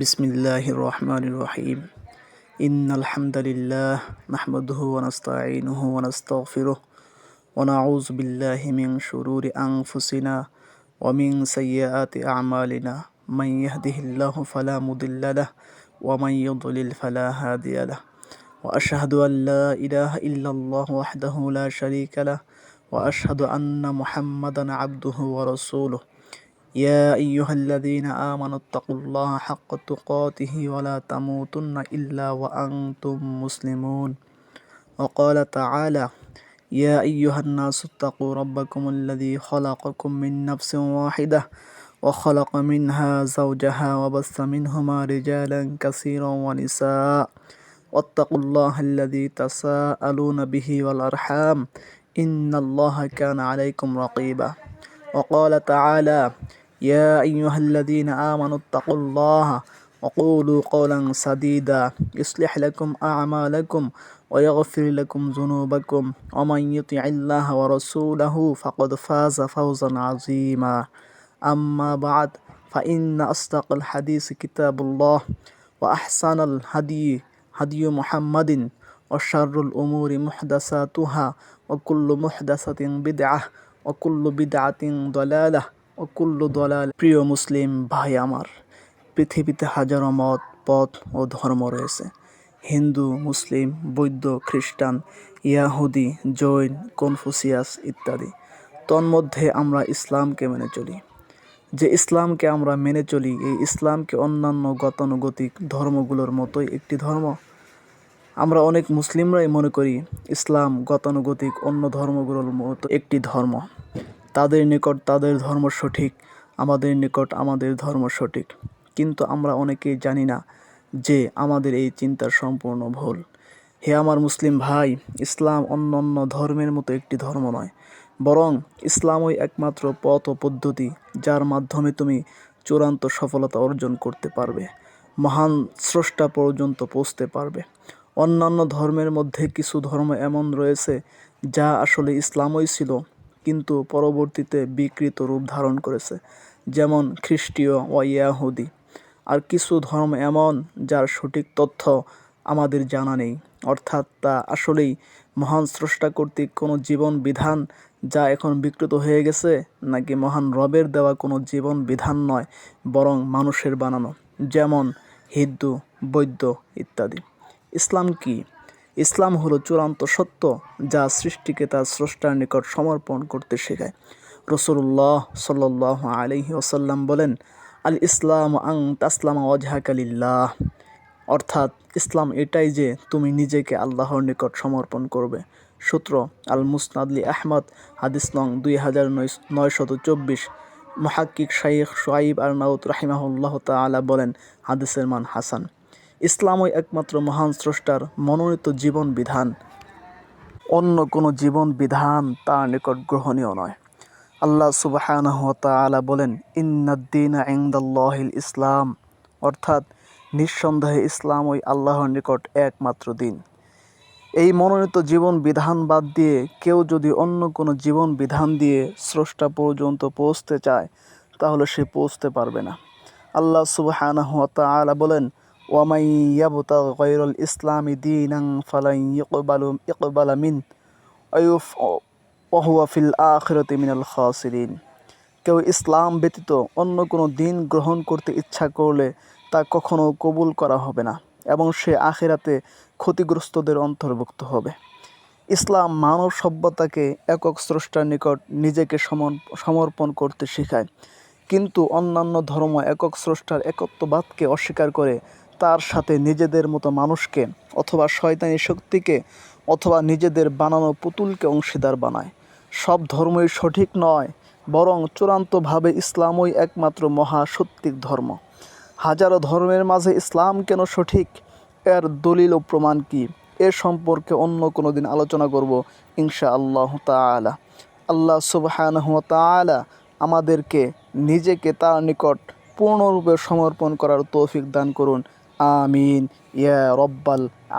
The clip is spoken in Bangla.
বিসমিল্লাহ রহমান রহিম إن الحمد لله نحمده ونستعينه ونستغفره ونعوذ بالله من شرور أنفسنا ومن سيئات أعمالنا من يهده الله فلا مضل له ومن يضلل فلا هادي له وأشهد أن لا إله إلا الله وحده لا شريك له وأشهد أن محمدا عبده ورسوله يا أيها الذين آمنوا اتقوا الله حق تقاته ولا تموتن إلا وأنتم مسلمون. وقال تعالى يا أيها الناس اتقوا ربكم الذي خلقكم من نفس واحدة وخلق منها زوجها وبث منهما رجالا كثيرا ونساء. واتقوا الله الذي تساءلون به والأرحام إن الله كان عليكم رقيبا. وقال تعالى يا أيها الذين آمنوا اتقوا الله وقولوا قولا سديدا. يصلح لكم أعمالكم ويغفر لكم ذنوبكم. ومن يطع الله ورسوله فقد فاز فوزا عظيما. أما بعد فإن أصدق الحديث كتاب الله وأحسن الهدي هدي محمد وشر الأمور محدثاتها وكل محدثة بدعة وكل بدعة ضلالة অকুল্লু দলাল, প্রিয় মুসলিম ভাই আমার, পৃথিবীতে হাজারো মত, পথ ও ধর্ম রয়েছে। হিন্দু, মুসলিম, বৌদ্ধ, খ্রিস্টান, ইয়াহুদি, জৈন, কনফুসিয়াস ইত্যাদি। তন্মধ্যে আমরা ইসলামকে মেনে চলি। যে ইসলামকে আমরা মেনে চলি, এই ইসলামকে অন্যান্য গতানুগতিক ধর্মগুলোর মতোই একটি ধর্ম। আমরা অনেক মুসলিমরাই মনে করি, ইসলাম গতানুগতিক অন্য ধর্মগুলোর মতো একটি ধর্ম। তাদের নিকট তাদের ধর্ম সঠিক, আমাদের নিকট আমাদের ধর্ম সঠিক। কিন্তু আমরা অনেকেই জানি না যে আমাদের এই চিন্তার সম্পূর্ণ ভুল। হে আমার মুসলিম ভাই, ইসলাম অন্য অন্য ধর্মের মতো একটি ধর্ম নয়। বরং ইসলামই একমাত্র পথ ও পদ্ধতি যার মাধ্যমে তুমি চূড়ান্ত সফলতা অর্জন করতে পারবে, মহান স্রষ্টা পর্যন্ত পৌঁছতে পারবে। অন্যান্য ধর্মের মধ্যে কিছু ধর্ম এমন রয়েছে যা আসলে ইসলামই ছিল। কিন্তু পরবর্তীতে বিকৃত রূপ ধারণ করেছে, যেমন খ্রিস্টীয় ও ইয়াহুদি। আর কিছু ধর্ম এমন যার সঠিক তথ্য আমাদের জানা নেই, অর্থাৎ তা আসলেই মহান স্রষ্টা কর্তৃক কোনো জীবন বিধান যা এখন বিকৃত হয়ে গেছে, নাকি মহান রবের দেওয়া কোনো জীবন বিধান নয়, বরং মানুষের বানানো, যেমন হিন্দু, বৈদ্য ইত্যাদি। ইসলাম কি? ইসলাম হলো চূড়ান্ত সত্য যা সৃষ্টিকে তার স্রষ্টার নিকট সমর্পণ করতে শেখায়। রসুল্লাহ সাল্লাহ আলহি ওসাল্লাম বলেন আল ইসলাম আং তাসলাম ওয়াজহাকালিল্লাহ অর্থাৎ, ইসলাম এটাই যে তুমি নিজেকে আল্লাহর নিকট সমর্পণ করবে। সূত্র আল মুসনাদলি আহমদ, হাদিস নং দুই হাজার নয়শত চব্বিশ। মহাক্কিক শাইখ সোয়াইব আর নাউত রাহিমাহুল্লাহ তালা বলেন, হাদিসের মান হাসান। ইসলামই একমাত্র মহান স্রষ্টার মনোনীত জীবন বিধান অন্য কোনো জীবন বিধান তার নিকট গ্রহণীয় নয়। আল্লাহ সুবাহ তালা বলেন ইন্নাদ্দিন ইংদাল্লাহিল ইসলাম। অর্থাৎ, নিঃসন্দেহে ইসলাম ওই আল্লাহর নিকট একমাত্র দিন। এই মনোনীত জীবন বিধান বাদ দিয়ে কেউ যদি অন্য কোনো জীবন বিধান দিয়ে স্রষ্টা পর্যন্ত পৌঁছতে চায়, তাহলে সে পৌঁছতে পারবে না। আল্লাহ সুবাহ তালা বলেন ওয়ামাই ইয়াবতা গৈরুল ইসলামী দিনাং ফালাই ইকবালু ইকবালা মিন আয়ুফ ওহুয়া ফিল আখিরতি মিনাল কেউ ইসলাম ব্যতীত অন্য কোনো দিন গ্রহণ করতে ইচ্ছা করলে তা কখনো কবুল করা হবে না এবং সে আখেরাতে ক্ষতিগ্রস্তদের অন্তর্ভুক্ত হবে। ইসলাম মানব সভ্যতাকে একক স্রষ্টার নিকট নিজেকে সমর্পণ করতে শেখায়। কিন্তু অন্যান্য ধর্ম একক স্রষ্টার একত্ববাদকে অস্বীকার করে তার সাথে নিজেদের মতো মানুষকে অথবা শয়তানি শক্তিকে অথবা নিজেদের বানানো পুতুলকে অংশীদার বানায়। সব ধর্মই সঠিক নয়, বরং চূড়ান্তভাবে ইসলামই একমাত্র মহা সত্যিক ধর্ম। হাজারো ধর্মের মাঝে ইসলাম কেন সঠিক? এর দলিল ও প্রমাণ কি? এ সম্পর্কে অন্য কোনো দিন আলোচনা করব ইনশা আল্লাহ তালা আল্লাহ সুবাহ তালা আমাদেরকে নিজেকে তার নিকট পূর্ণরূপে সমর্পণ করার তৌফিক দান করুন। آمين. يا رب العالمين.